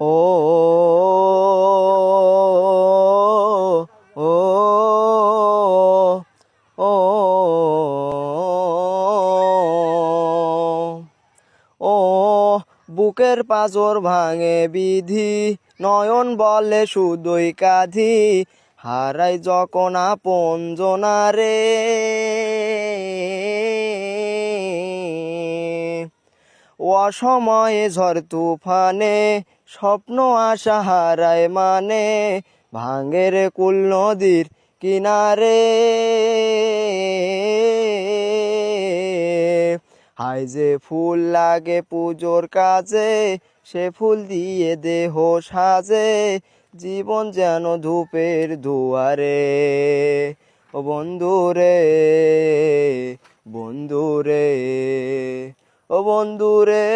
ও ও ও ও, বুকের পাজর ভাঙে বিধি, নয়ন বলে শুধুই কাঁধি, হারাই যখন আপন জনারে। অসময়ে ঝড় তুফানে, স্বপ্ন আশা হারায় মানে ভাঙের কুল নদীর কিনারে। হাই যে ফুল লাগে পুজোর কাজে, সে ফুল দিয়ে দেহ সাজে, জীবন যেন ধূপের দুয়ারে। ও বন্ধুরে বন্ধুরে ও বন্ধুরে